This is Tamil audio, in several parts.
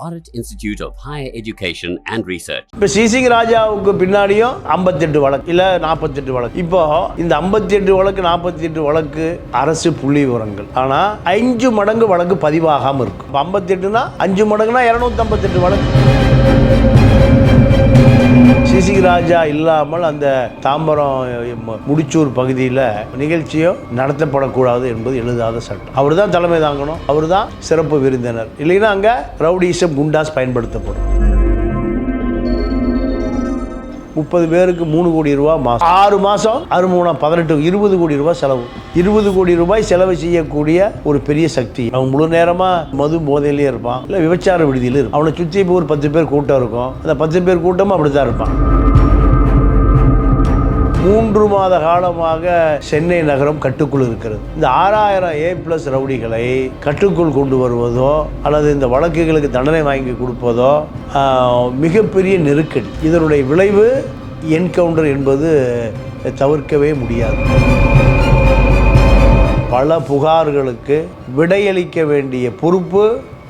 Bharat institute of higher education and research இப்போ சிசிங் ராஜாவுக்கு பின்னாடியும் ஐம்பத்தெட்டு வழக்கு இல்லை நாற்பத்தெட்டு வழக்கு. இப்போ இந்த ஐம்பத்தெட்டு வழக்கு நாற்பத்தி எட்டு வழக்கு அரசு புள்ளி விவரங்கள். ஆனால் அஞ்சு மடங்கு வழக்கு பதிவாகாமல் இருக்கும். இப்போ ஐம்பத்தெட்டுனா அஞ்சு மடங்குனா இரநூத்தம்பத்தெட்டு வழக்கு. சிசி ராஜா இல்லாமல் அந்த தாம்பரம் முடிச்சூர் பகுதியில் நிகழ்ச்சியும் நடத்தப்படக்கூடாது என்பது எழுதாத சட்டம். அவர் தான் தலைமை தாங்கணும். அவர் தான் சிறப்பு விருந்தினர். இல்லைன்னா அங்கே ரவுடிசம் குண்டாஸ் பயன்படுத்தப்படும். முப்பது பேருக்கு மூணு கோடி ரூபா மாதம் ஆறு மாதம் ஆறு மூணா பதினெட்டு இருபது கோடி ரூபாய் செலவு. இருபது கோடி ரூபாய் செலவு செய்யக்கூடிய ஒரு பெரிய சக்தி. அவன் முழு நேரமாக மது போதையிலே இருப்பான். இல்லை விபச்சார விடுதியில் இருப்பான். அவனை சுற்றி இப்போ ஒரு பத்து பேர் கூட்டம் இருக்கும். அந்த பத்து பேர் கூட்டமும் அப்படி தான் இருப்பான். மூன்று மாத காலமாக சென்னை நகரம் கட்டுக்குள் இருக்கிறது. இந்த ஆறாயிரம் ஏ பிளஸ் ரவுடிகளை கட்டுக்குள் கொண்டு வருவதோ அல்லது இந்த வழக்குகளுக்கு தண்டனை வாங்கி கொடுப்பதோ மிகப்பெரிய நெருக்கடி. இதனுடைய விளைவு என்கவுண்டர் என்பது தவிர்க்கவே முடியாது. பல புகார்களுக்கு விடையளிக்க வேண்டிய பொறுப்பு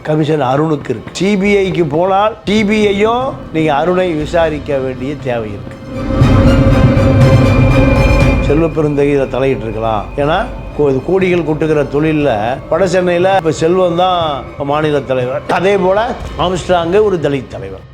கமிஷன் அருணுக்கு இருக்கு. சிபிஐக்கு போனால் சிபிஐயும் நீங்கள் அருணை விசாரிக்க வேண்டிய தேவை இருக்குது செல்வ பெருந்தகை இதை தலையிட்டு இருக்கலாம் ஏன்னா இது கோடிகள் கொட்டுகிற தொழிலில் வட சென்னையில் இப்போ செல்வம் தான் மாநில தலைவர். அதே போல் ஆம்ஸ்ட்ராங்கு ஒரு தலித் தலைவர்.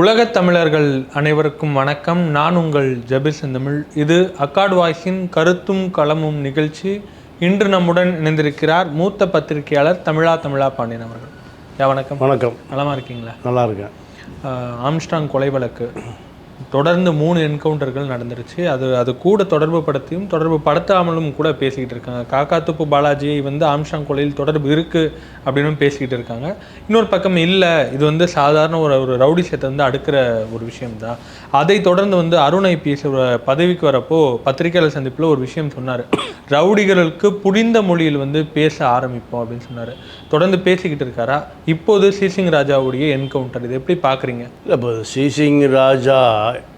உலகத் தமிழர்கள் அனைவருக்கும் வணக்கம். நான் உங்கள் ஜபிர் செந்தமிழ். இது அக்காடு வாய்ஸின் கருத்தும் களமும் நிகழ்ச்சி. இன்று நம்முடன் இணைந்திருக்கிறார் மூத்த பத்திரிகையாளர் தமிழா தமிழா பாண்டியன் அவர்கள். யா வணக்கம். வணக்கம். நலமா இருக்கீங்களா? நல்லா இருக்கேன். ஆஹ் ஆம்ஸ்ட்ராங் கொலை வழக்கு. தொடர்ந்து மூணு என்கவுண்டர்கள் நடந்துருச்சு. அது அது கூட தொடர்பு படுத்தியும் தொடர்பு படுத்தாமலும் கூட பேசிக்கிட்டு இருக்காங்க. காக்காத்துப்பு பாலாஜி வந்து ஆம்ஷாங் கொலையில் தொடர்பு இருக்கு அப்படின்னு பேசிக்கிட்டு இருக்காங்க. இன்னொரு பக்கம் இல்லை இது வந்து சாதாரண ஒரு ஒரு ரவுடி சேத்தை வந்து அடுக்கிற ஒரு விஷயம் தான் அதை தொடர்ந்து வந்து அருண் ஐபிஎஸ் பதவிக்கு வரப்போ பத்திரிகையாளர் சந்திப்பில் ஒரு விஷயம் சொன்னார். ரவுடிகளுக்கு புரிந்த மொழியில் வந்து பேச ஆரம்பிப்போம் அப்படின்னு சொன்னார். தொடர்ந்து பேசிக்கிட்டு இருக்காரா? இப்போது சிசிங் ராஜாவுடைய என்கவுண்டர் இது எப்படி பார்க்குறீங்க இல்லை இப்போ சிசிங் ராஜா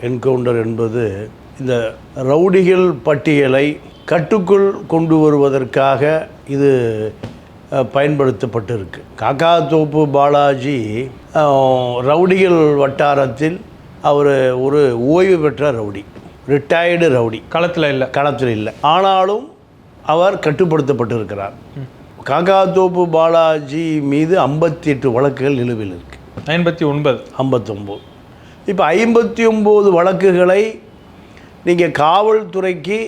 என்கவுண்டர் என்பது இந்த ரவுடிகள் பட்டியலை கட்டுக்குள் கொண்டு வருவதற்காக இது பயன்படுத்தப்பட்டிருக்கு. காக்கா தோப்பு பாலாஜி ரவுடிகள் வட்டாரத்தில் அவர் ஒரு ஓய்வு பெற்ற ரவுடி ரிட்டையர்டு ரவுடி. களத்தில் இல்லை. களத்தில் இல்லை. ஆனாலும் அவர் கட்டுப்படுத்தப்பட்டிருக்கிறார். காக்காத்தோப்பு பாலாஜி மீது ஐம்பத்தி எட்டு வழக்குகள் நிலுவையில் இருக்கு. ஐம்பத்தி ஒன்பது. ஐம்பத்தொம்போது. இப்போ ஐம்பத்தி ஒம்பது வழக்குகளை நீங்கள் காவல்துறைக்கு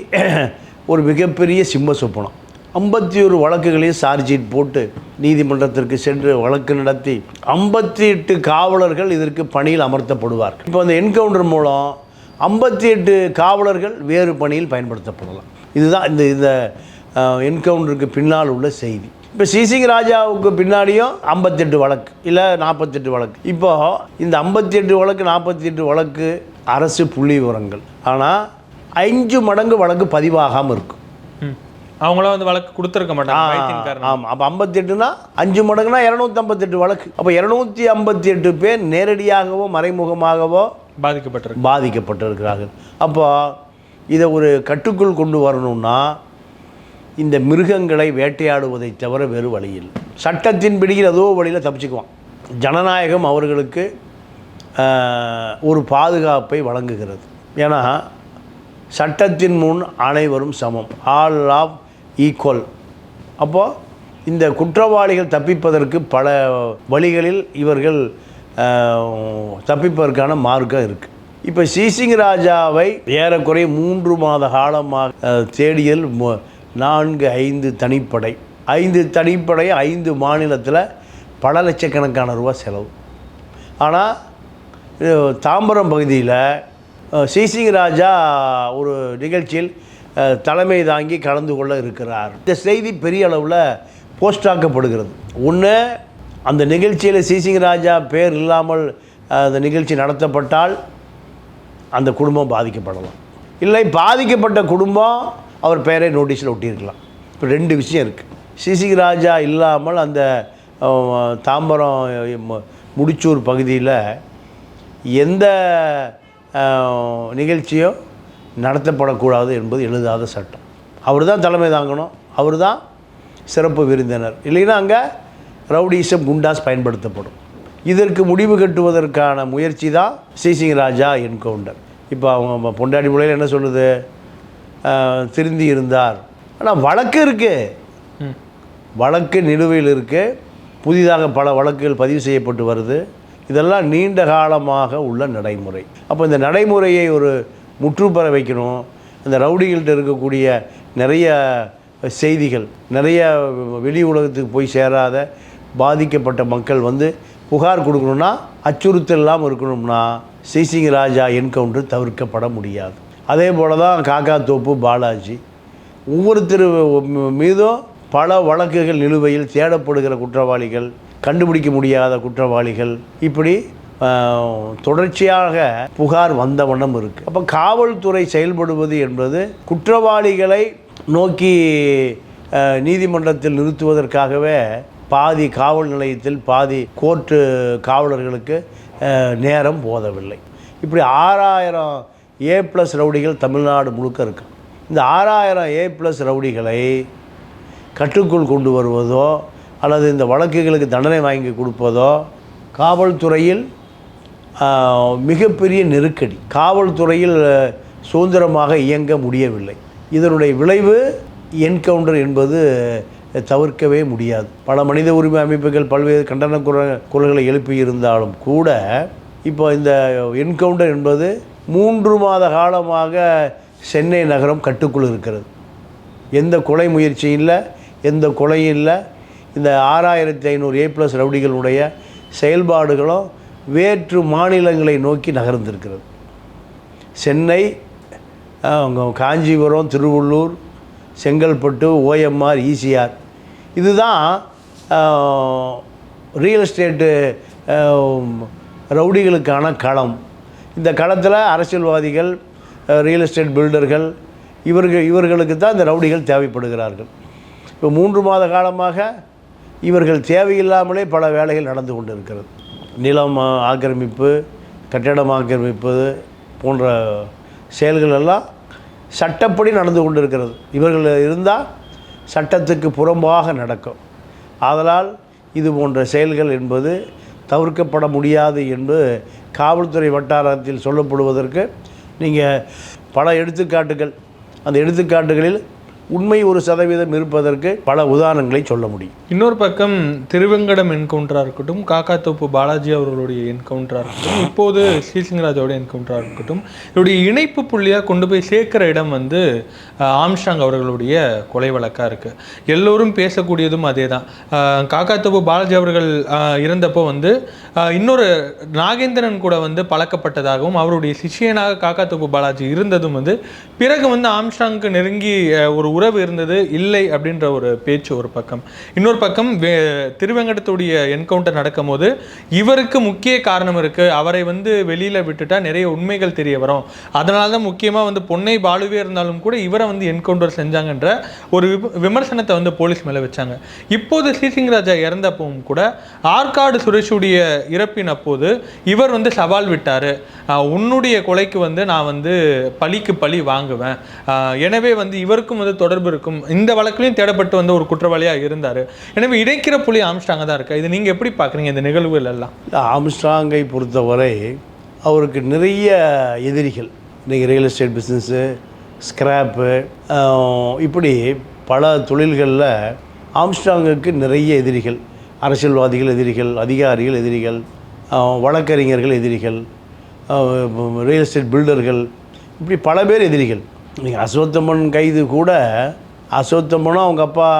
ஒரு மிகப்பெரிய சிம்ம சொப்பனம். ஐம்பத்தி ஒரு வழக்குகளையும் சார்ஜ் ஷீட் போட்டு நீதிமன்றத்திற்கு சென்று வழக்கு நடத்தி ஐம்பத்தி எட்டு காவலர்கள் இதற்கு பணியில் அமர்த்தப்படுவார்கள். இப்போ அந்த என்கவுண்டர் மூலம் ஐம்பத்தி எட்டு காவலர்கள் வேறு பணியில் பயன்படுத்தப்படலாம். இதுதான் இந்த இந்த என்கவுண்டருக்கு பின்னால் உள்ள செய்தி. இப்போ சிசிங் ராஜாவுக்கு பின்னாடியும் ஐம்பத்தெட்டு வழக்கு இல்லை நாற்பத்தெட்டு வழக்கு. இப்போ இந்த ஐம்பத்தி எட்டு வழக்கு நாற்பத்தி எட்டு வழக்கு அரசு புள்ளி விவரங்கள். ஆனால் அஞ்சு மடங்கு வழக்கு பதிவாகாமல் இருக்கும். அவங்களாம் வந்து வழக்கு கொடுத்துருக்க மாட்டாங்க ஆமாம் அப்போ ஐம்பத்தெட்டுனா அஞ்சு மடங்குனா இரநூத்தம்பத்தெட்டு வழக்கு. அப்போ இரநூத்தி ஐம்பத்தி எட்டு பேர் நேரடியாகவோ மறைமுகமாகவோ பாதிக்கப்பட்டிருக்கு. பாதிக்கப்பட்டிருக்கிறார்கள். அப்போ இதை ஒரு கட்டுக்குள் கொண்டு வரணும்னா இந்த மிருகங்களை வேட்டையாடுவதை தவிர வேறு வழியில். சட்டத்தின் பிடியில் ஏதோ வழியில் தப்பிச்சுக்குவான். ஜனநாயகம் அவர்களுக்கு ஒரு பாதுகாப்பை வழங்குகிறது. ஏன்னா சட்டத்தின் முன் அனைவரும் சமம். ஆல் ஆஃப் ஈக்குவல் அப்போது இந்த குற்றவாளிகள் தப்பிப்பதற்கு பல வழிகளில் இவர்கள் தப்பிப்பதற்கான மார்க்கம் இருக்குது இப்போ சிசிங் ராஜாவை ஏறக்குறைய மூன்று மாத காலமாக தேடியல் மு- நான்கு ஐந்து தனிப்படை. ஐந்து தனிப்படை ஐந்து மாநிலத்தில் பல லட்சக்கணக்கான ரூபா செலவு. ஆனால் தாம்பரம் பகுதியில் சிசிங் ராஜா ஒரு நிகழ்ச்சியில் தலைமை தாங்கி கலந்து கொள்ள இருக்கிறார். இந்த செய்தி பெரிய அளவில் போஸ்டாக்கப்படுகிறது. ஒன்று அந்த நிகழ்ச்சியில் சிசிங் ராஜா பேர் இல்லாமல் அந்த நிகழ்ச்சி நடத்தப்பட்டால் அந்த குடும்பம் பாதிக்கப்படலாம். இல்லை பாதிக்கப்பட்ட குடும்பம் அவர் பெயரை நோட்டீஸில் ஒட்டியிருக்கலாம். இப்போ ரெண்டு விஷயம் இருக்குது சிசி ராஜா இல்லாமல் அந்த தாம்பரம் முடிச்சூர் பகுதியில் எந்த நிகழ்ச்சியும் நடத்தப்படக்கூடாது என்பது எழுதாத சட்டம். அவர் தான் தலைமை தாங்கணும். அவர் தான் சிறப்பு விருந்தினர். இல்லைன்னா அங்கே ரவுடிசம் குண்டாஸ் பயன்படுத்தப்படும். இதற்கு முடிவு கட்டுவதற்கான முயற்சி தான் ஸ்ரீசிங் ராஜா என்கவுண்டர். இப்போ அவங்க பொண்டாடி முறையில் என்ன சொல்லுது? திருந்தி இருந்தார். ஆனால் வழக்கு இருக்குது வழக்கு நிலுவையில் இருக்குது புதிதாக பல வழக்குகள் பதிவு செய்யப்பட்டு வருது. இதெல்லாம் நீண்ட காலமாக உள்ள நடைமுறை. அப்போ இந்த நடைமுறையை ஒரு முற்றுப்பெற வைக்கணும். இந்த ரவுடிகள்கிட்ட இருக்கக்கூடிய நிறைய செய்திகள் நிறைய வெளி உலகத்துக்கு போய் சேராத பாதிக்கப்பட்ட மக்கள் வந்து புகார் கொடுக்கணும்னா அச்சுறுத்தல் இல்லாமல் இருக்கணும்னா சிசிங் ராஜா என்கவுண்டர் தவிர்க்கப்பட முடியாது. அதே போல் தான் காக்கா தோப்பு பாலாஜி. ஒவ்வொருத்தர் மீதும் பல வழக்குகள் நிலுவையில் தேடப்படுகிற குற்றவாளிகள் கண்டுபிடிக்க முடியாத குற்றவாளிகள் இப்படி தொடர்ச்சியாக புகார் வந்த வண்ணம் இருக்குது அப்போ காவல்துறை செயல்படுவது என்பது குற்றவாளிகளை நோக்கி நீதிமன்றத்தில் நிறுத்துவதற்காகவே பாதி காவல் நிலையத்தில் பாதி கோர்ட்டு காவலர்களுக்கு நேரம் போதவில்லை. இப்படி ஆறாயிரம் ஏ ப்ளஸ் ரவுடிகள் தமிழ்நாடு முழுக்க இருக்கு. இந்த ஆறாயிரம் ஏ ப்ளஸ் ரவுடிகளை கட்டுக்குள் கொண்டு வருவதோ அல்லது இந்த வழக்குகளுக்கு தண்டனை வாங்கி கொடுப்பதோ காவல்துறையில் மிகப்பெரிய நெருக்கடி. காவல்துறையில் சுதந்திரமாக இயங்க முடியவில்லை. இதனுடைய விளைவு என்கவுண்டர் என்பது தவிர்க்கவே முடியாது. பல மனித உரிமை அமைப்புகள் பல்வேறு கண்டன குரல் குரல்களை எழுப்பியிருந்தாலும் கூட இப்போ இந்த என்கவுண்டர் என்பது மூன்று மாத காலமாக சென்னை நகரம் கட்டுக்குள் இருக்கிறது எந்த கொலை முயற்சியும் இல்லை எந்த கொலையும் இல்லை. இந்த ஆறாயிரத்தி ஐநூறு ஏ ப்ளஸ் ரவுடிகளுடைய செயல்பாடுகளும் வேற்று மாநிலங்களை நோக்கி நகர்ந்திருக்கிறது. சென்னை காஞ்சிபுரம் திருவள்ளூர் செங்கல்பட்டு ஓஎம்ஆர் இசிஆர் இதுதான் ரியல் எஸ்டேட்டு ரவுடிகளுக்கான களம். இந்த களத்தில் அரசியல்வாதிகள் ரியல் எஸ்டேட் பில்டர்கள் இவர்கள் இவர்களுக்கு தான் இந்த ரவுடிகள் தேவைப்படுகிறார்கள். இப்போ மூன்று மாத காலமாக இவர்கள் தேவையில்லாமலே பல வேலைகள் நடந்து கொண்டு இருக்கிறது நிலம் ஆக்கிரமிப்பு கட்டிடம் ஆக்கிரமிப்பு போன்ற செயல்கள் எல்லாம் சட்டப்படி நடந்து கொண்டு இருக்கிறது இவர்கள் இருந்தால் சட்டத்துக்கு புறம்பாக நடக்கும். ஆதலால் இது போன்ற செயல்கள் என்பது தவிர்க்கப்பட முடியாது என்று காவல்துறை வட்டாரத்தில் சொல்லப்படுவதற்கு நீங்கள் பல எடுத்துக்காட்டுகள். அந்த எடுத்துக்காட்டுகளில் உண்மை ஒரு சதவீதம் இருப்பதற்கு பல உதாரணங்களை சொல்ல முடியும். இன்னொரு பக்கம் திருவெங்கடம் என்கவுண்டராக இருக்கட்டும் காக்காத்தோப்பு பாலாஜி அவர்களுடைய என்கவுண்டராக இருக்கட்டும் இப்போது ஸ்ரீசிங்கராஜோட என்கவுண்டராக இருக்கட்டும் இதோடைய இணைப்பு புள்ளியாக கொண்டு போய் சேர்க்கிற இடம் வந்து ஆம்ஷாங் அவர்களுடைய கொலை வழக்காக இருக்குது எல்லோரும் பேசக்கூடியதும் அதே தான் காக்காத்தோப்பு பாலாஜி அவர்கள் இருந்தப்போ இறந்தப்போ வந்து இன்னொரு நாகேந்திரன் கூட வந்து பழக்கப்பட்டதாகவும் அவருடைய சிஷியனாக காக்காத்தோப்பு பாலாஜி இருந்ததும் வந்து பிறகு வந்து ஆம்ஷாங்க்கு நெருங்கி ஒரு உறவு இருந்தது இல்லை அப்படின்ற ஒரு பேச்சு ஒரு பக்கம். இன்னொரு பக்கம் வே- திருவெங்கடத்துடைய என்கவுண்டர் நடக்கும்போது இவருக்கு முக்கிய காரணம் இருக்கு. அவரை வந்து வெளியில விட்டுட்டா நிறைய உண்மைகள் தெரிய வரும். அதனால தான் முக்கியமா வந்து பொன்னை பாலுவே இருந்தாலும் கூட இவரை வந்து என்கவுண்டர் செஞ்சாங்கன்ற ஒரு விமர்சனத்தை வந்து போலீஸ் மேல வச்சாங்க. இப்போது ஸ்ரீசிங் ராஜா இறந்தப்பவும் கூட ஆற்காடு சுரேஷுடைய இறப்பின் அப்போது இவர் வந்து சவால் விட்டாரு. உன்னுடைய கொலைக்கு வந்து நான் வந்து பழிக்கு பழி வாங்குவேன். எனவே வந்து இவருக்கும் வந்து தொடர்பு இருக்கும். இந்த வழக்குலையும் தேடப்பட்டு வந்த ஒரு குற்றவாளியாக இருந்தார். எனவே இடைக்கிற புலி ஆம்ஸ்டாங்க தான் இருக்கா? இது நீங்கள் எப்படி பார்க்குறீங்க இந்த நிகழ்வுகள் எல்லாம்? ஆம்ஸ்டாங்கை பொறுத்தவரை அவருக்கு நிறைய எதிரிகள். இன்றைக்கி ரியல் எஸ்டேட் பிஸ்னஸ்ஸு ஸ்கிராப்பு இப்படி பல தொழில்களில் ஆம்ஸ்டாங்குக்கு நிறைய எதிரிகள். அரசியல்வாதிகள் எதிரிகள் அதிகாரிகள் எதிரிகள் வழக்கறிஞர்கள் எதிரிகள் ரியல் எஸ்டேட் பில்டர்கள் இப்படி பல பேர் எதிரிகள். நீங்கள் அசோத்தம்மன் கைது கூட அசோத்தம்மனும் அவங்க அப்பா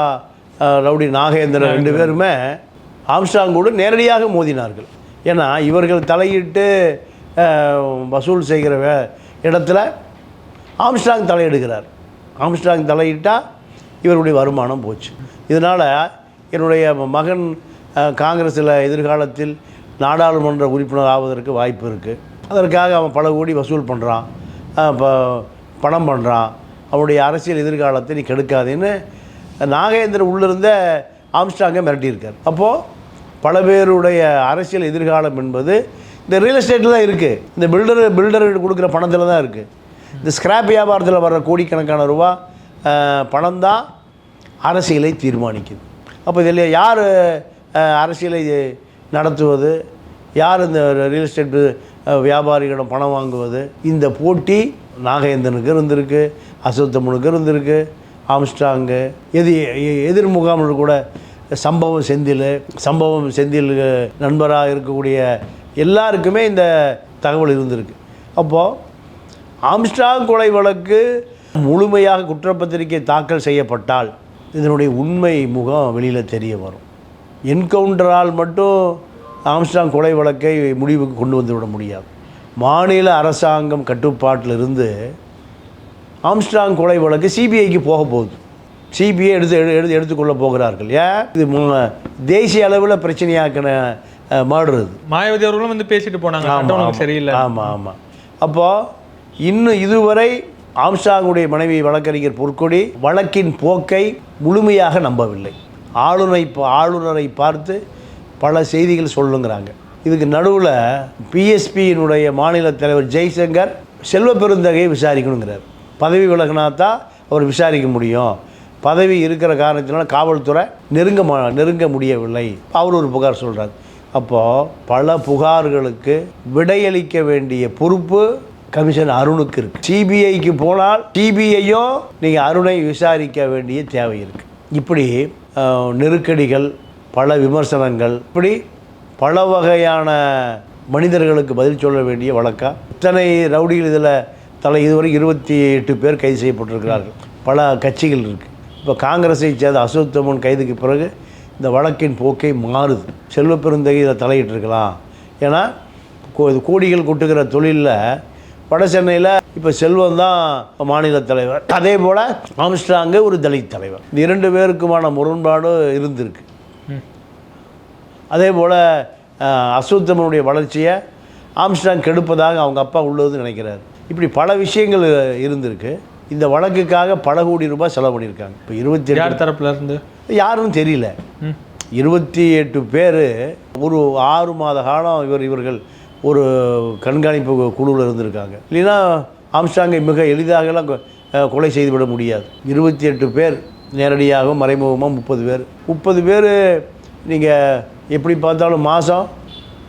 ரவுடி நாகேந்திரன் ரெண்டு பேருமே ஆம்ஸ்டாங் கூட நேரடியாக மோதினார்கள். ஏன்னா இவர்கள் தலையிட்டு வசூல் செய்கிற வே இடத்துல ஆம்ஸ்டாங் தலையிடுகிறார். ஆம்ஸ்டாங் தலையிட்டால் இவருடைய வருமானம் போச்சு. இதனால் என்னுடைய மகன் காங்கிரஸில் எதிர்காலத்தில் நாடாளுமன்ற உறுப்பினர் ஆவதற்கு வாய்ப்பு இருக்குது அதற்காக அவன் பல கோடி வசூல் பண்ணுறான் பணம் பண்ணுறான் அவனுடைய அரசியல் எதிர்காலத்தை நீ கெடுக்காதேன்னு நாகேந்திரன் உள்ளிருந்த ஆம்ஸ்டாங்கை மிரட்டியிருக்கார். அப்போது பல பேருடைய அரசியல் எதிர்காலம் என்பது இந்த ரியல் எஸ்டேட்டில் தான் இருக்குது இந்த பில்டர் பில்டர் கொடுக்குற பணத்தில் தான் இருக்குது இந்த ஸ்கிராப் வியாபாரத்தில் வர்ற கோடிக்கணக்கான ரூபா பணம் தான் அரசியலை தீர்மானிக்குது. அப்போ இதில் யார் அரசியலை நடத்துவது? யார் இந்த ரியல் எஸ்டேட் வியாபாரிகளிடம் பணம் வாங்குவது? இந்த போட்டி நாகேந்திரனுக்கு இருந்திருக்கு அசோத்தமனுக்கு இருந்திருக்கு ஆம்ஸ்டாங்கு எது எ- எதிர் முகாமில் கூட சம்பவம் செந்தில் சம்பவம் செந்தில் நண்பராக இருக்கக்கூடிய எல்லாருக்குமே இந்த தகவல் இருந்திருக்கு. அப்போது ஆம்ஸ்டாங் கொலை வழக்கு முழுமையாக குற்றப்பத்திரிகை தாக்கல் செய்யப்பட்டால் இதனுடைய உண்மை முகம் வெளியில் தெரிய வரும். என்கவுண்டரால் மட்டும் ஆம்ஸ்டாங் கொலை வழக்கை முடிவுக்கு கொண்டு வந்து விட முடியாது. மாநில அரசாங்கம் கட்டுப்பாட்டில் இருந்து ஆம்ஸ்டாங் கொலை வழக்கு சிபிஐக்கு போக போகுது. சிபிஐ எடுத்து எடு- எடுத்து எடுத்துக்கொள்ள போகிறார்கள். ஏன்? இது தேசிய அளவில் பிரச்சனையாக்கின மர்டர் இது. மாயாவதி அவர்களும் வந்து பேசிட்டு போனாங்க. சரியில்லை. ஆமாம் ஆமாம் அப்போது இன்னும் இதுவரை ஆம்ஸ்டாங்குடைய மனைவி வழக்கறிஞர் பொற்கொடி வழக்கின் போக்கை முழுமையாக நம்பவில்லை. ஆளுநரை ஆளுநரை பார்த்து பல செய்திகள் சொல்லுங்கிறாங்க. இதுக்கு நடுவில் பிஎஸ்பியினுடைய மாநில தலைவர் ஜெய்சங்கர் செல்வ பெருந்தகையை விசாரிக்கணுங்கிறார். பதவி விலகினா தான் அவர் விசாரிக்க முடியும். பதவி இருக்கிற காரணத்தினால காவல்துறை நெருங்க நெருங்க முடியவில்லை. அவர் ஒரு புகார் சொல்கிறார் அப்போது பல புகார்களுக்கு விடையளிக்க வேண்டிய பொறுப்பு கமிஷன் அருணுக்கு இருக்கு. சிபிஐக்கு போனால் சிபிஐயும் நீங்கள் அருணை விசாரிக்க வேண்டிய தேவை இருக்குது இப்படி நெருக்கடிகள் பல விமர்சனங்கள் இப்படி பல வகையான மனிதர்களுக்கு பதில் சொல்ல வேண்டிய வழக்கா இத்தனை ரவுடிகள் இதில் தலை இதுவரை இருபத்தி எட்டு பேர் கைது செய்யப்பட்டிருக்கிறார்கள். பல கட்சிகள் இருக்குது இப்போ காங்கிரஸை சேர்ந்த அசோத்தமன் கைதுக்கு பிறகு இந்த வழக்கின் போக்கை மாறுது. செல்வ பெருந்தகை இதை தலையிட்டிருக்கலாம். ஏன்னா இது கோடிகள் கொட்டுகிற தொழிலில் வட சென்னையில் இப்போ செல்வம் தான் மாநில தலைவர். அதே போல் ஆம்ஸ்டாங்கு ஒரு தலித் தலைவர். இந்த இரண்டு பேருக்குமான முரண்பாடு இருந்திருக்கு. அதே போல் அசோத்தமனுடைய வளர்ச்சியை ஆம்ஸ்டாங் கெடுப்பதாக அவங்க அப்பா உள்ளது நினைக்கிறார். இப்படி பல விஷயங்கள் இருந்திருக்கு. இந்த வழக்குக்காக பல கோடி ரூபாய் செலவு பண்ணியிருக்காங்க. இப்போ இருபத்தி யார் தரப்புல இருந்து? யாருன்னு தெரியல. இருபத்தி எட்டு பேர் ஒரு ஆறு மாத காலம் இவர் இவர்கள் ஒரு கண்காணிப்பு குழுவில் இருந்திருக்காங்க. இல்லைன்னா ஆம்ஸ்டாங்கை மிக எளிதாகலாம் கொலை செய்துவிட முடியாது. இருபத்தி எட்டு பேர் நேரடியாகவும் மறைமுகமாக முப்பது பேர். முப்பது பேர் நீங்கள் எப்படி பார்த்தாலும் மாதம்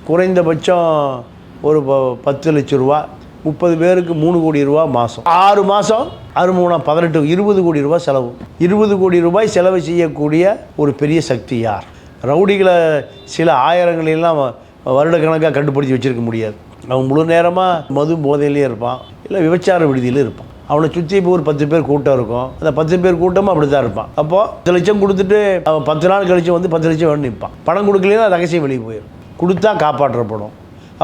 குறைந்தபட்சம் ஒரு ப- பத்து லட்ச ரூபா முப்பது பேருக்கு மூணு கோடி ரூபா மாதம் ஆறு மாதம் ஆறு மூணா பதினெட்டு இருபது கோடி ரூபாய் செலவு. இருபது கோடி ரூபாய் செலவு செய்யக்கூடிய ஒரு பெரிய சக்தி யார்? ரவுடிகளை சில ஆயிரங்களெல்லாம் வருடக்கணக்காக கண்டுபிடிச்சி வச்சுருக்க முடியாது. அவன் முழு நேரமாக மது போதையிலே இருப்பான் இல்லை விபச்சார விடுதியில் இருப்பான். அவனை சுற்றி இப்போ ஒரு பத்து பேர் கூட்டம் இருக்கும். அந்த பத்து பேர் கூட்டமும் அப்படி தான் இருப்பான். அப்போது பத்து லட்சம் கொடுத்துட்டு அவன் பத்து நாள் கழிச்சு வந்து பத்து லட்சம் வேணும் நிற்பான் பணம் கொடுக்கலைன்னா ரகசியம் வெளியே போயிடும் கொடுத்தா காப்பாற்றப்படும்.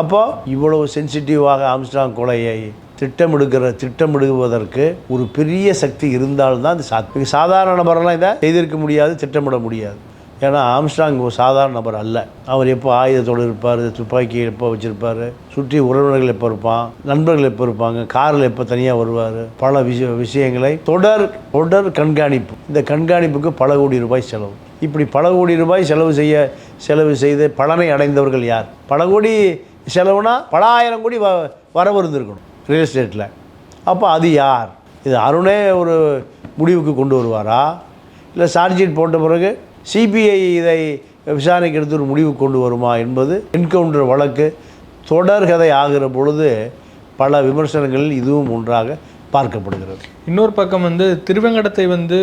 அப்போது இவ்வளவு சென்சிட்டிவாக ஆம்ஸ்டாங் கொலையை திட்டமிடுகிற திட்டமிடுவதற்கு ஒரு பெரிய சக்தி இருந்தால்தான் அது சாத் சாதாரண நபரெல்லாம் இதை செய்திருக்க முடியாது திட்டமிட முடியாது. ஏன்னா ஆம்ஸ்டாங் ஒரு சாதாரண நபர் அல்ல. அவர் எப்போ ஆயுதத்தோடு இருப்பார் துப்பாக்கி எப்போ வச்சுருப்பார் சுற்றி உறவினர்கள் எப்போ இருப்பான் நண்பர்கள் எப்போ இருப்பாங்க காரில் எப்போ தனியாக வருவார் பல விஷய விஷயங்களை தொடர் தொடர் கண்காணிப்பு. இந்த கண்காணிப்புக்கு பல கோடி ரூபாய் செலவு. இப்படி பல கோடி ரூபாய் செலவு செய்ய செலவு செய்து பலனை அடைந்தவர்கள் யார்? பல கோடி செலவுனா பல ஆயிரம் கோடி வ வரவு இருந்திருக்கணும் ரியல் எஸ்டேட்டில் அப்போ அது யார்? இது அருணே ஒரு முடிவுக்கு கொண்டு வருவாரா? இல்லை சார்ஜ்ஷீட் போட்ட பிறகு சிபிஐ இதை விசாரணைக்கு எடுத்து ஒரு முடிவு கொண்டு வருமா என்பது என்கவுண்டர் வழக்கு. தொடர்கதை ஆகிற பொழுது பல விமர்சனங்களில் இதுவும் ஒன்றாக பார்க்கப்படுகிறது. இன்னொரு பக்கம் வந்து திருவெங்கடத்தை வந்து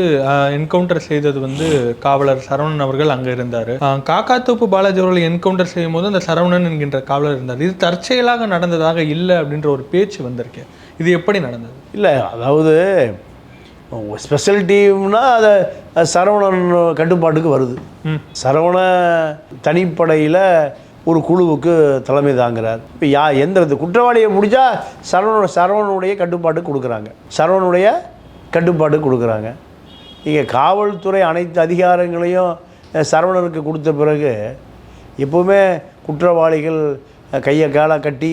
என்கவுண்டர் செய்தது வந்து காவலர் சரவணன் அவர்கள் அங்கே இருந்தார். காக்காத்தோப்பு பாலாஜி அவர்கள் என்கவுண்டர் செய்யும் போது அந்த சரவணன் என்கின்ற காவலர் இருந்தார். இது தற்செயலாக நடந்ததாக இல்லை அப்படின்ற ஒரு பேச்சு வந்திருக்கு. இது எப்படி நடந்தது? இல்லை அதாவது ஸ்பெஷல் டீம்னா அதை சரவணன் கட்டுப்பாட்டுக்கு வருது. சரவண தனிப்படையில் ஒரு குழுவுக்கு தலைமை தாங்குறார். இப்போ யா எந்த குற்றவாளியை முடிச்சா சரவண சரவணனுடைய கட்டுப்பாட்டுக்கு கொடுக்குறாங்க. சரவணனுடைய கட்டுப்பாட்டுக்கு கொடுக்குறாங்க. இங்கே காவல்துறை அனைத்து அதிகாரங்களையும் சரவணனுக்கு கொடுத்த பிறகு எப்போவுமே குற்றவாளிகள் கையை காலை கட்டி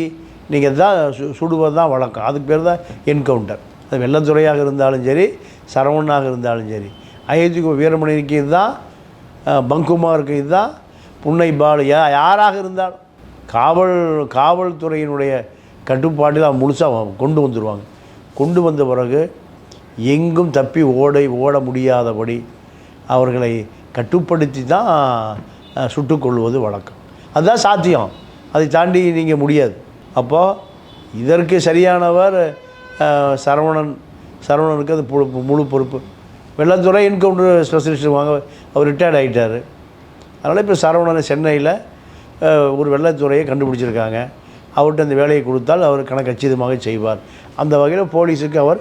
நீங்கள் தான் சு சுடுவது தான் வழக்கம். அதுக்கு பேர் தான் என்கவுண்டர். அது வெள்ளத்துறையாக இருந்தாலும் சரி சரவணனாக இருந்தாலும் சரி. அயோத்தி வீரமணிக்கு இதுதான் பங்குமாருக்கு இதுதான் புன்னை பாலு யா யாராக இருந்தாலும். காவல் காவல்துறையினுடைய கட்டுப்பாட்டில் அவன் முழுசாக கொண்டு வந்துடுவாங்க கொண்டு வந்த பிறகு எங்கும் தப்பி ஓட ஓட முடியாதபடி அவர்களை கட்டுப்படுத்தி தான் சுட்டுக்கொள்வது வழக்கம். அதுதான் சாத்தியம். அதை தாண்டி நீங்கள் முடியாது. அப்போது இதற்கு சரியானவர் சரவணன் சரவணனுக்கு அது பொறுப்பு முழு பொறுப்பு. வெள்ளத்துறை என்கவுண்டர் ஸ்பெஷலிஸ்ட் வாங்க அவர் ரிட்டையர்ட் ஆகிட்டார் அதனால் இப்போ சரவணனை சென்னையில் ஒரு வெள்ளத்துறையை கண்டுபிடிச்சிருக்காங்க. அவர்கிட்ட அந்த வேலையை கொடுத்தால் அவர் கணக்கச்சிதமாக செய்வார். அந்த வகையில் போலீஸுக்கு அவர்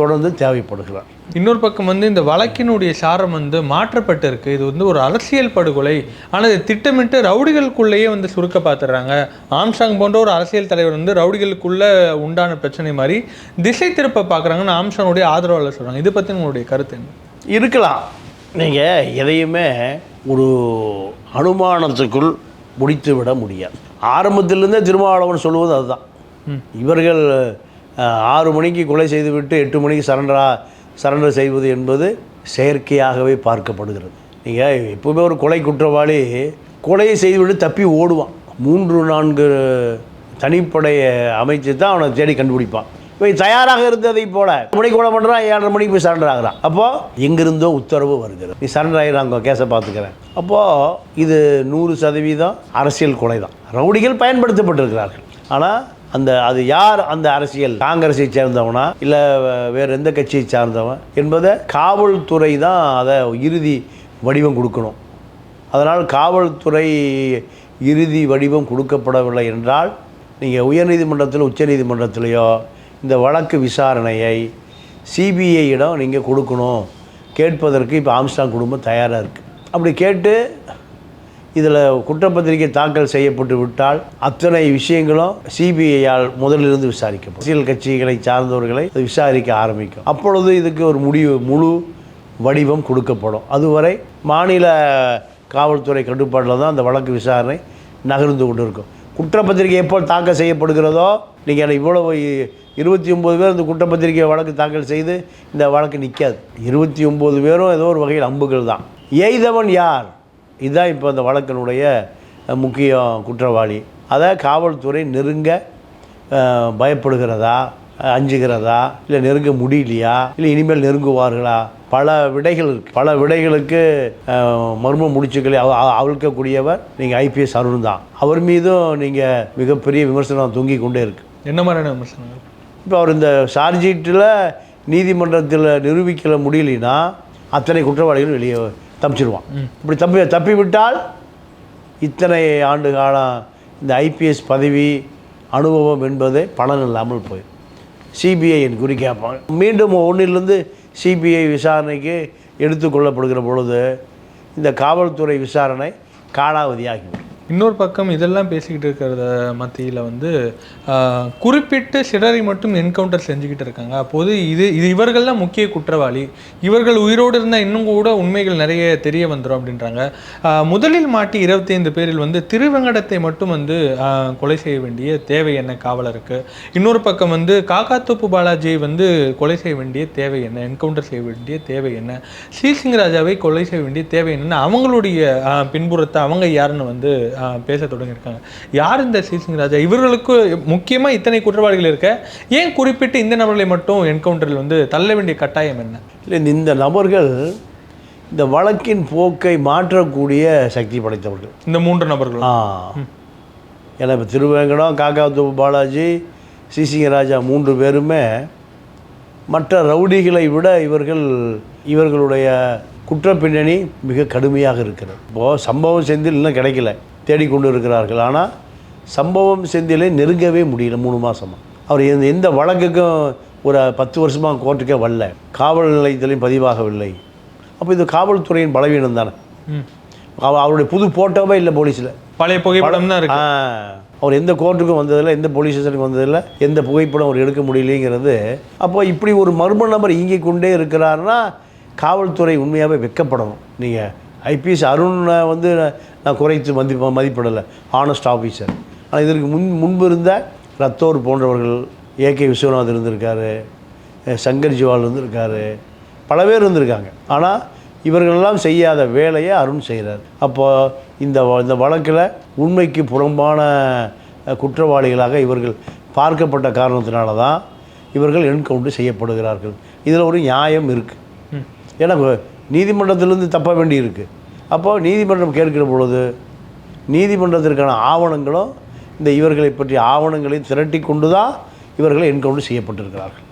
தொடர்ந்து தேவைப்படுகிறார். இன்னொரு பக்கம் வந்து இந்த வழக்கினுடைய சாரம் வந்து மாற்றப்பட்டு இருக்கு இது வந்து ஒரு அரசியல் படுகொலை. ஆனால் இது திட்டமிட்டு ரவுடிகளுக்குள்ளேயே வந்து சுருக்க பார்த்துடுறாங்க ஆம்சாங் போன்ற ஒரு அரசியல் தலைவர் வந்து ரவுடிகளுக்குள்ள உண்டான பிரச்சனை மாதிரி திசை திருப்ப பார்க்குறாங்கன்னு ஆம்சாங்குடைய ஆதரவாளர் சொல்றாங்க. இதை பற்றி உங்களுடைய கருத்து என்ன? இருக்கலாம். நீங்கள் எதையுமே ஒரு அனுமானத்துக்குள் முடித்து விட முடியாது. ஆரம்பத்திலிருந்தே திருமாவளவன் சொல்லுவது அதுதான். இவர்கள் ஆறு மணிக்கு கொலை செய்துவிட்டு எட்டு மணிக்கு சரண்டரா சரண்டர் செய்வது என்பது செயற்கையாகவே பார்க்கப்படுகிறது. நீங்கள் எப்போவுமே ஒரு கொலை குற்றவாளி கொலையை செய்துவிட்டு தப்பி ஓடுவான். மூன்று நான்கு தனிப்படையை அமைச்சு தான் அவனை தேடி கண்டுபிடிப்பான். இவன் தயாராக இருந்ததை போல எட்டு மணிக்கு கூட பண்ணுறான் ஏழரை மணிக்கு போய் சரண்டர் ஆகிறான். அப்போது எங்கிருந்தோ உத்தரவு வருகிறது. நீ சரண்டர் ஆகிறாங்க கேஸை பார்த்துக்கிறேன். அப்போது இது நூறு சதவீதம் அரசியல் கொலை தான் ரவுடிகள் பயன்படுத்தப்பட்டிருக்கிறார்கள். ஆனால் அந்த அது யார் அந்த அரசியல்? காங்கிரஸை சேர்ந்தவனா? இல்லை வேறு எந்த கட்சியை சார்ந்தவன்? என்பதை காவல்துறை தான் அதை இறுதி வடிவம் கொடுக்கணும். அதனால் காவல்துறை இறுதி வடிவம் கொடுக்கப்படவில்லை என்றால் நீங்கள் உயர்நீதிமன்றத்தில் உச்சநீதிமன்றத்திலேயோ இந்த வழக்கு விசாரணையை சிபிஐயிடம் நீங்கள் கொடுக்கணும். கேட்பதற்கு இப்போ ஆம்ஸ்டாங் குடும்பம் தயாராக இருக்குது அப்படி கேட்டு இதில் குற்றப்பத்திரிகை தாக்கல் செய்யப்பட்டு விட்டால் அத்தனை விஷயங்களும் சிபிஐயால் முதலிருந்து விசாரிக்கப்படும். அரசியல் கட்சிகளை சார்ந்தவர்களை விசாரிக்க ஆரம்பிக்கும். அப்பொழுது இதுக்கு ஒரு முடிவு முழு வடிவம் கொடுக்கப்படும். அதுவரை மாநில காவல்துறை கட்டுப்பாட்டில் தான் அந்த வழக்கு விசாரணை நகர்ந்து கொண்டு இருக்கும் குற்றப்பத்திரிகை எப்போ தாக்கல் செய்யப்படுகிறதோ நீங்கள் இவ்வளவு இருபத்தி ஒம்பது பேர் இந்த குற்றப்பத்திரிகை வழக்கு தாக்கல் செய்து இந்த வழக்கு நிற்காது இருபத்தி ஒம்பது பேரும் ஏதோ ஒரு வகையில் அம்புகள் தான். எய்தவன் யார்? இதுதான் இப்போ அந்த வழக்கினுடைய முக்கிய குற்றவாளி. அதை காவல்துறை நெருங்க பயப்படுகிறதா அஞ்சுகிறதா இல்லை நெருங்க முடியலையா இல்லை இனிமேல் நெருங்குவார்களா? பல விடைகள் இருக்கு பல விடைகளுக்கு மர்ம முடிச்சுக்களை அவ- அவ- அவிழ்க்கக்கூடியவர் நீங்கள் ஐபிஎஸ் அருண் தான். அவர் மீதும் நீங்கள் மிகப்பெரிய விமர்சனம் தொங்கிக் கொண்டே இருக்கு. என்ன மாதிரியான விமர்சனங்கள்? இப்போ அவர் இந்த சார்ஜீட்டில் நீதிமன்றத்தில் நிரூபிக்கல முடியலைன்னா அத்தனை குற்றவாளிகளும் வெளியே தப்பிச்சிருவான். இப்படி தப்பி தப்பி விட்டால் இத்தனை ஆண்டு காலம் இந்த ஐபிஎஸ் பதவி அனுபவம் என்பது பலன் இல்லாமல் போயிடும் சிபிஐ குறி கேட்பாங்க மீண்டும் ஒன்றிலிருந்து சிபிஐ விசாரணைக்கு எடுத்துக்கொள்ளப்படுகிற பொழுது இந்த காவல்துறை விசாரணை காலாவதியாகிவிடும். இன்னொரு பக்கம் இதெல்லாம் பேசிக்கிட்டு இருக்கிறத மத்தியில் வந்து குறிப்பிட்டு குறிப்பிட்ட சிலரை மட்டும் என்கவுண்டர் செஞ்சுக்கிட்டு இருக்காங்க. அப்போது இது இது இவர்கள் தான் முக்கிய குற்றவாளி. இவர்கள் உயிரோடு இருந்தால் இன்னும் கூட உண்மைகள் நிறைய தெரிய வந்துடும் அப்படின்றாங்க. முதலில் மாட்டி இருபத்தைந்து பேரில் வந்து திருவங்கடத்தை மட்டும் வந்து கொலை செய்ய வேண்டிய தேவை என்ன காவலருக்கு? இன்னொரு பக்கம் வந்து காக்காத்தோப்பு பாலாஜியை வந்து கொலை செய்ய வேண்டிய தேவை என்ன என்கவுண்டர் செய்ய வேண்டிய தேவை என்ன ஸ்ரீசிங் ராஜாவை கொலை செய்ய வேண்டிய தேவை என்னன்னு அவங்களுடைய பின்புறத்தை அவங்க யாருன்னு வந்து பேச தொடங்கியிருக்காங்க. யார் இந்த ஸ்ரீசிங் ராஜா? இவர்களுக்கு முக்கியமாக இத்தனை குற்றவாளிகள் இருக்க ஏன் குறிப்பிட்டு இந்த நபர்களை மட்டும் என்கவுண்டரில் வந்து தள்ள வேண்டிய கட்டாயம் என்ன? இல்லை இந்த நபர்கள் இந்த வழக்கின் போக்கை மாற்றக்கூடிய சக்தி படைத்தவர்கள். இந்த மூன்று நபர்கள் ஆ. ஏன்னா இப்போ திருவேங்கடம் காக்காத்தோப்பு பாலாஜி சிசிங்கராஜா மூன்று பேருமே மற்ற ரவுடிகளை விட இவர்கள் இவர்களுடைய குற்றப்பின்னணி மிக கடுமையாக இருக்கிறது. இப்போது சம்பவம் செந்தில் இன்னும் கிடைக்கல. தேடிக்கொண்டு இருக்கிறார்கள் ஆனால் சம்பவம் செந்திலை நெருங்கவே முடியல மூணு மாதமாக அவர் எந்த எந்த வழக்குக்கும் ஒரு பத்து வருஷமாக கோர்ட்டுக்கே வரல. காவல் நிலையத்திலையும் பதிவாகவில்லை. அப்போ இது காவல்துறையின் பலவீனம் தானே. அவருடைய புது போட்டோவே இல்லை போலீஸில். பழைய புகைப்படம் தான் இருக்கு. அவர் எந்த கோர்ட்டுக்கும் வந்ததில்லை எந்த போலீஸ் ஸ்டேஷனுக்கு வந்ததில்லை எந்த புகைப்படம் அவர் எடுக்க முடியலைங்கிறது. அப்போ இப்படி ஒரு மர்ம நபர் இயங்கிக் கொண்டே இருக்கிறாருன்னா காவல்துறை உண்மையாகவே வெக்கப்படணும். நீங்கள் ஐபிஎஸ் அருணை வந்து நான் குறைத்து மதி மதிப்பிடலை. ஆனஸ்ட் ஆஃபீஸர் ஆனால் இதற்கு முன் முன்பு இருந்த ரத்தோர் போன்றவர்கள் ஏகே விஸ்வநாத் இருந்திருக்காரு சங்கர் ஜிவால் இருந்திருக்காரு பல பேர் இருந்திருக்காங்க. ஆனால் இவர்களெல்லாம் செய்யாத வேலையை அருண் செய்கிறார் அப்போ இந்த இந்த வழக்கில் உண்மைக்கு புறம்பான குற்றவாளிகளாக இவர்கள் பார்க்கப்பட்ட காரணத்தினால தான் இவர்கள் என்கவுண்டர் செய்யப்படுகிறார்கள். இதில் ஒரு நியாயம் இருக்குது. ஏன்னா நீதிமன்றத்திலிருந்து தப்ப வேண்டி இருக்கு அப்போ நீதிமன்றம் கேட்கிற பொழுது நீதிமன்றத்திற்கான ஆவணங்களும் இந்த இவர்களை பற்றிய ஆவணங்களை திரட்டி கொண்டு தான் இவர்கள் என்கவுண்டர் செய்யப்பட்டிருக்கிறார்கள்.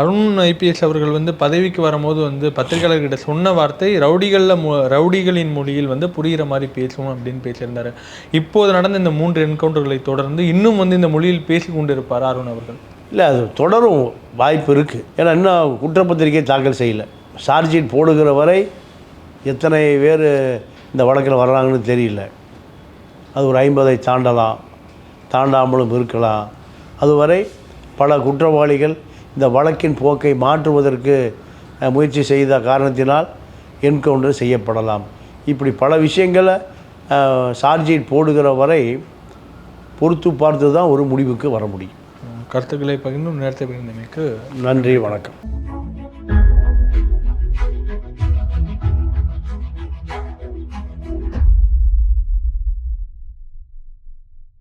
அருண் ஐபிஎஸ் அவர்கள் வந்து பதவிக்கு வரும்போது வந்து பத்திரிகையாளர்கிட்ட சொன்ன வார்த்தை ரவுடிகளில் மொ ரவுடிகளின் மொழியில் வந்து புரிகிற மாதிரி பேசுவோம் அப்படின்னு பேசியிருந்தாரு. இப்போது நடந்த இந்த மூன்று என்கவுண்டர்களை தொடர்ந்து இன்னும் வந்து இந்த மொழியில் பேசி கொண்டிருப்பார் அருண் அவர்கள்? இல்லை அது தொடரும் வாய்ப்பு இருக்குது ஏன்னா இன்னும் குற்றப்பத்திரிகை தாக்கல் செய்யலை. சார்ஜ் போடுகிற வரை எத்தனை பேர் இந்த வழக்கில் வர்றாங்கன்னு தெரியல. அது ஒரு ஐம்பதை தாண்டலாம் தாண்டாமலும் இருக்கலாம். அதுவரை பல குற்றவாளிகள் இந்த வழக்கின் போக்கை மாற்றுவதற்கு முயற்சி செய்த காரணத்தினால் என்கவுண்டர் செய்யப்படலாம். இப்படி பல விஷயங்களை சார்ஜீட் போடுகிற வரை பொறுத்து பார்த்து தான் ஒரு முடிவுக்கு வர முடியும். கருத்துக்களை பகிர்ந்து நேரத்தை பகிர்ந்தமைக்கு நன்றி வணக்கம்.